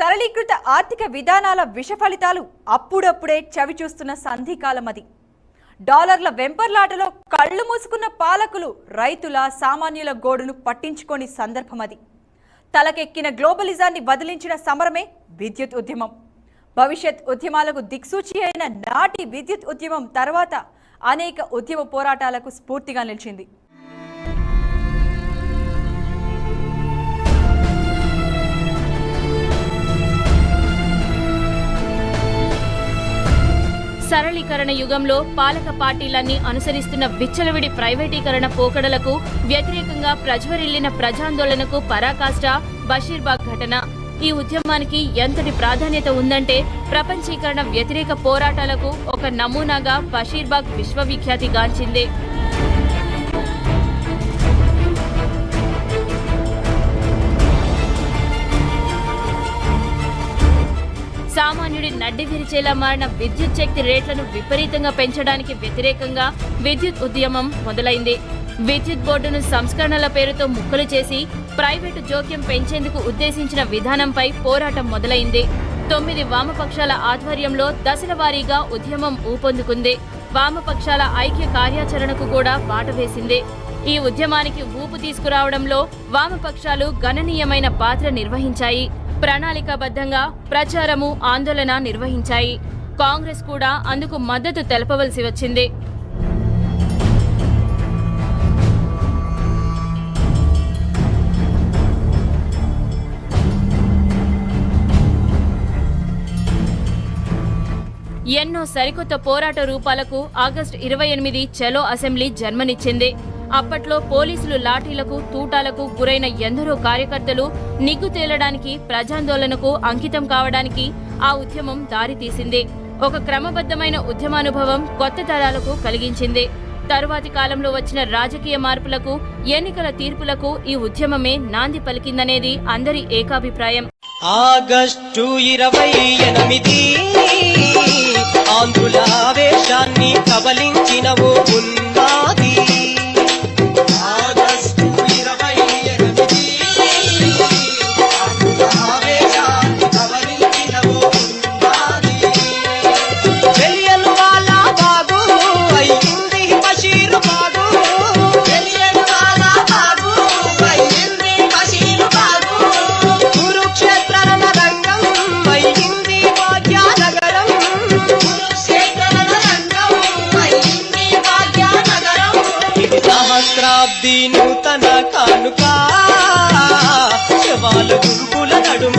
సరళీకృత ఆర్థిక విధానాల విష ఫలితాలు అప్పుడప్పుడే చవిచూస్తున్న సంధికాలం అది. డాలర్ల వెంపర్లాటలో కళ్ళు మూసుకున్న పాలకులు రైతుల సామాన్యుల గోడును పట్టించుకోని సందర్భం అది. తలకెక్కిన గ్లోబలిజాన్ని వదిలించిన సమరమే విద్యుత్ ఉద్యమం. భవిష్యత్ ఉద్యమాలకు దిక్సూచి అయిన నాటి విద్యుత్ ఉద్యమం తర్వాత అనేక ఉద్యమ పోరాటాలకు స్ఫూర్తిగా నిలిచింది. సరళీకరణ యుగంలో పాలక పార్టీలన్నీ అనుసరిస్తున్న విచ్చలవిడి ప్రైవేటీకరణ పోకడలకు వ్యతిరేకంగా ప్రజ్వరిల్లిన ప్రజాందోళనకు పరాకాష్ట బషీర్బాగ్ ఘటన. ఈ ఉద్యమానికి ఎంతటి ప్రాధాన్యత ఉందంటే ప్రపంచీకరణ వ్యతిరేక పోరాటాలకు ఒక నమూనాగా బషీర్బాగ్ విశ్వవిఖ్యాతి సామాన్యుడి నడ్డి విరిచేలా మారిన విద్యుత్ శక్తి రేట్లను విపరీతంగా పెంచడానికి వ్యతిరేకంగా విద్యుత్ ఉద్యమం మొదలైంది. విద్యుత్ బోర్డును సంస్కరణల పేరుతో ముక్కలు చేసి ప్రైవేటు జోక్యం పెంచేందుకు ఉద్దేశించిన విధానంపై పోరాటం మొదలైంది. తొమ్మిది వామపక్షాల ఆధ్వర్యంలో దశల వారీగా ఉద్యమం ఊపందుకుంది. వామపక్షాల ఐక్య కార్యాచరణకు కూడా బాట వేసింది. ఈ ఉద్యమానికి ఊపు తీసుకురావడంలో వామపక్షాలు గణనీయమైన పాత్ర నిర్వహించాయి. ప్రణాళికాబద్ధంగా ప్రచారము ఆందోళన నిర్వహించాయి. కాంగ్రెస్ కూడా అందుకు మద్దతు తెలపవలసి వచ్చింది. ఎన్నో సరికొత్త పోరాట రూపాలకు ఆగస్టు ఇరవై ఎనిమిది చలో అసెంబ్లీ జన్మనిచ్చింది. అప్పట్లో పోలీసులు లాఠీలకు తూటాలకు గురైన ఎందరో కార్యకర్తలు నిగ్గు తేలడానికి ప్రజాందోళనకు అంకితం కావడానికి ఆ ఉద్యమం దారితీసింది ఒక క్రమబద్ధమైన ఉద్యమానుభవం కొత్త తరాలకు కలిగించింది. తరువాతి కాలంలో వచ్చిన రాజకీయ మార్పులకు ఎన్నికల తీర్పులకు ఈ ఉద్యమమే నాంది పలికిందనేది అందరి ఏకాభిప్రాయం. ఆగస్టు ఇరవై ఎనిమిది ఆంధ్రుల ఆవేశాన్ని ఇది నూతన కానుక. శవాలు గురుకుల నడుమ